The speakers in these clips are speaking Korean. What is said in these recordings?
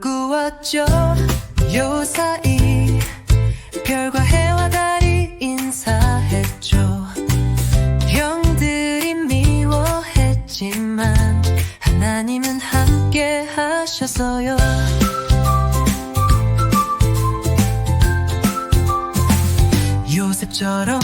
돌고 왔죠? 요사이 별과 해와 달이 인사했죠. 형들이 미워했지만 하나님은 함께 하셨어요. 요셉처럼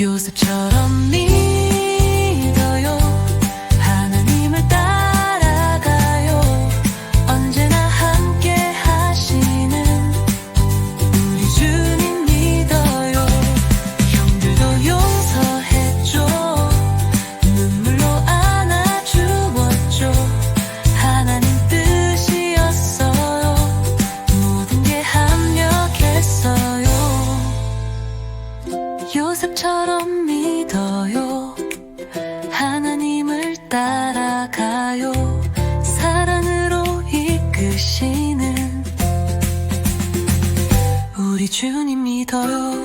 요새처럼 네 습처럼 믿어요. 하나님을 따라가요. 사랑으로 이끄시는 우리 주님 믿어요.